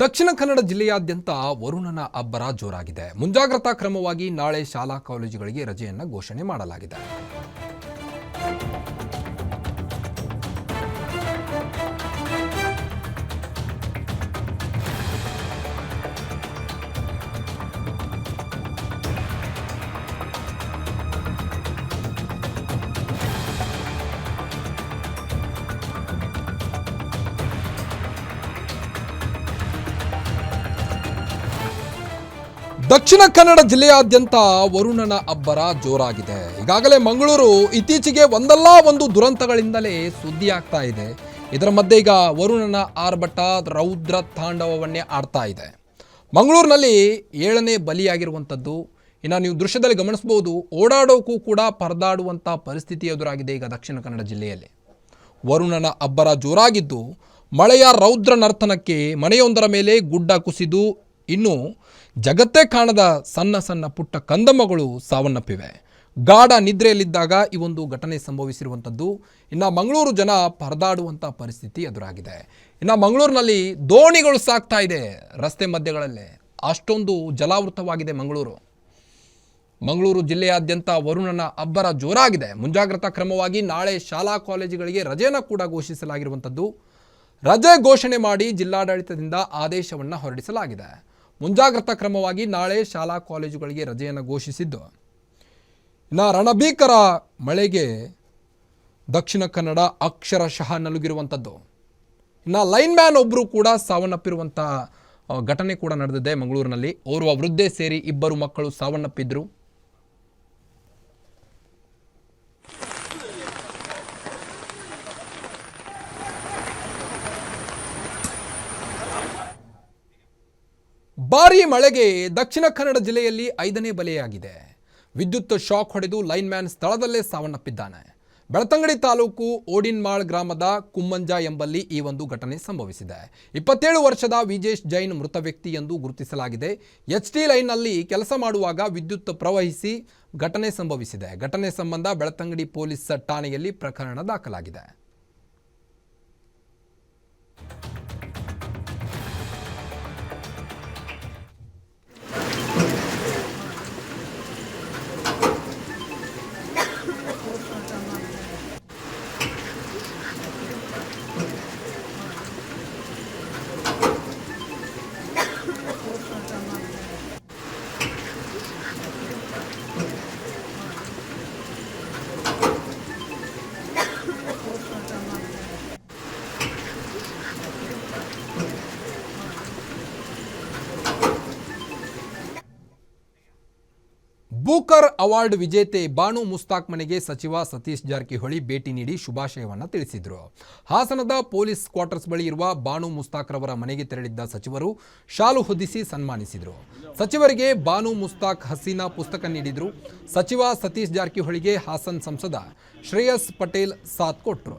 ದಕ್ಷಿಣ ಕನ್ನಡ ಜಿಲ್ಲೆಯಾದ್ಯಂತ ವರುಣನ ಅಬ್ಬರ ಜೋರಾಗಿದೆ. ಮುಂಜಾಗ್ರತಾ ಕ್ರಮವಾಗಿ ನಾಳೆ ಶಾಲಾ ಕಾಲೇಜುಗಳಿಗೆ ರಜೆಯನ್ನು ಘೋಷಣೆ ಮಾಡಲಾಗಿದೆ. ದಕ್ಷಿಣ ಕನ್ನಡ ಜಿಲ್ಲೆಯಾದ್ಯಂತ ವರುಣನ ಅಬ್ಬರ ಜೋರಾಗಿದೆ. ಈಗಾಗಲೇ ಮಂಗಳೂರು ಇತ್ತೀಚೆಗೆ ಒಂದಲ್ಲ ಒಂದು ದುರಂತಗಳಿಂದಲೇ ಸುದ್ದಿ ಆಗ್ತಾ ಇದೆ. ಇದರ ಮಧ್ಯೆ ಈಗ ವರುಣನ ಆರ್ಭಟ, ರೌದ್ರ ತಾಂಡವವನ್ನೇ ಆಡ್ತಾ ಇದೆ. ಮಂಗಳೂರಿನಲ್ಲಿ ಏಳನೇ ಬಲಿಯಾಗಿರುವಂಥದ್ದು. ಇನ್ನು ನೀವು ದೃಶ್ಯದಲ್ಲಿ ಗಮನಿಸಬಹುದು ಓಡಾಡೋಕ್ಕೂ ಕೂಡ ಪರದಾಡುವಂಥ ಪರಿಸ್ಥಿತಿ ಎದುರಾಗಿದೆ ಈಗ ದಕ್ಷಿಣ ಕನ್ನಡ ಜಿಲ್ಲೆಯಲ್ಲಿ. ವರುಣನ ಅಬ್ಬರ ಜೋರಾಗಿದ್ದು, ಮಳೆಯ ರೌದ್ರ ನರ್ತನಕ್ಕೆ ಮನೆಯೊಂದರ ಮೇಲೆ ಗುಡ್ಡ ಕುಸಿದು ಇನ್ನು ಜಗತ್ತೇ ಕಾಣದ ಸಣ್ಣ ಸಣ್ಣ ಪುಟ್ಟ ಕಂದಮ್ಮಗಳು ಸಾವನ್ನಪ್ಪಿವೆ. ಗಾಢ ನಿದ್ರೆಯಲ್ಲಿದ್ದಾಗ ಈ ಒಂದು ಘಟನೆ ಸಂಭವಿಸಿರುವಂಥದ್ದು ಇನ್ನು ಮಂಗಳೂರು ಜನ ಪರದಾಡುವಂಥ ಪರಿಸ್ಥಿತಿ ಎದುರಾಗಿದೆ. ಇನ್ನು ಮಂಗಳೂರಿನಲ್ಲಿ ದೋಣಿಗಳು ಸಾಕ್ತಾ ಇದೆ ರಸ್ತೆ ಮಧ್ಯಗಳಲ್ಲೇ. ಅಷ್ಟೊಂದು ಜಲಾವೃತವಾಗಿದೆ ಮಂಗಳೂರು. ಮಂಗಳೂರು ಜಿಲ್ಲೆಯಾದ್ಯಂತ ವರುಣನ ಅಬ್ಬರ ಜೋರಾಗಿದೆ. ಮುಂಜಾಗ್ರತಾ ಕ್ರಮವಾಗಿ ನಾಳೆ ಶಾಲಾ ಕಾಲೇಜುಗಳಿಗೆ ರಜೆಯನ್ನು ಕೂಡ ಘೋಷಿಸಲಾಗಿರುವಂಥದ್ದು. ರಜೆ ಘೋಷಣೆ ಮಾಡಿ ಜಿಲ್ಲಾಡಳಿತದಿಂದ ಆದೇಶವನ್ನು ಹೊರಡಿಸಲಾಗಿದೆ. ಮುಂಜಾಗ್ರತಾ ಕ್ರಮವಾಗಿ ನಾಳೆ ಶಾಲಾ ಕಾಲೇಜುಗಳಿಗೆ ರಜೆಯನ್ನು ಘೋಷಿಸಿದ್ದು. ಇನ್ನು ರಣಭೀಕರ ಮಳೆಗೆ ದಕ್ಷಿಣ ಕನ್ನಡ ಅಕ್ಷರಶಃ ನಲುಗಿರುವಂಥದ್ದು. ಇನ್ನು ಲೈನ್ ಮ್ಯಾನ್ ಒಬ್ಬರು ಕೂಡ ಸಾವನ್ನಪ್ಪಿರುವಂಥ ಘಟನೆ ಕೂಡ ನಡೆದಿದೆ ಮಂಗಳೂರಿನಲ್ಲಿ. ಓರ್ವ ವೃದ್ಧೆ ಸೇರಿ ಇಬ್ಬರು ಮಕ್ಕಳು ಸಾವನ್ನಪ್ಪಿದ್ರು. ಭಾರೀ ಮಳೆಗೆ ದಕ್ಷಿಣ ಕನ್ನಡ ಜಿಲ್ಲೆಯಲ್ಲಿ ಐದನೇ ಬಲೆಯಾಗಿದೆ. ವಿದ್ಯುತ್ ಶಾಕ್ ಹೊಡೆದು ಲೈನ್ ಮ್ಯಾನ್ ಸ್ಥಳದಲ್ಲೇ ಸಾವನ್ನಪ್ಪಿದ್ದಾನೆ. ಬೆಳತಂಗಡಿ ತಾಲೂಕು ಓಡಿನ್ಮಾಳ್ ಗ್ರಾಮದ ಕುಮ್ಮಂಜ ಎಂಬಲ್ಲಿ ಈ ಒಂದು ಘಟನೆ ಸಂಭವಿಸಿದೆ. ಇಪ್ಪತ್ತೇಳು ವರ್ಷದ ವಿಜೇಶ್ ಜೈನ್ ಮೃತ ವ್ಯಕ್ತಿ ಎಂದು ಗುರುತಿಸಲಾಗಿದೆ. ಎಚ್ ಟಿ ಲೈನ್ನಲ್ಲಿ ಕೆಲಸ ಮಾಡುವಾಗ ವಿದ್ಯುತ್ ಪ್ರವಹಿಸಿ ಘಟನೆ ಸಂಭವಿಸಿದೆ. ಘಟನೆ ಸಂಬಂಧ ಬೆಳತಂಗಡಿ ಪೊಲೀಸ್ ಠಾಣೆಯಲ್ಲಿ ಪ್ರಕರಣ ದಾಖಲಾಗಿದೆ. ಬೂಕರ್ ಅವಾರ್ಡ್ ವಿಜೇತೆ ಬಾನು ಮುಸ್ತಾಕ್ ಮನೆಗೆ ಸಚಿವ ಸತೀಶ್ ಜಾರಕಿಹೊಳಿ ಭೇಟಿ ನೀಡಿ ಶುಭಾಶಯವನ್ನು ತಿಳಿಸಿದರು. ಹಾಸನದ ಪೊಲೀಸ್ ಕ್ವಾರ್ಟರ್ಸ್ ಬಳಿ ಇರುವ ಬಾನು ಮುಸ್ತಾಕ್ ರವರ ಮನೆಗೆ ತೆರಳಿದ್ದ ಸಚಿವರು ಶಾಲು ಹೊದಿಸಿ ಸನ್ಮಾನಿಸಿದರು. ಸಚಿವರಿಗೆ ಬಾನು ಮುಸ್ತಾಕ್ ಹಸೀನಾ ಪುಸ್ತಕ ನೀಡಿದರು. ಸಚಿವ ಸತೀಶ್ ಜಾರಕಿಹೊಳಿಗೆ ಹಾಸನ್ ಸಂಸದ ಶ್ರೇಯಸ್ ಪಟೇಲ್ ಸಾಥ್ ಕೊಟ್ಟರು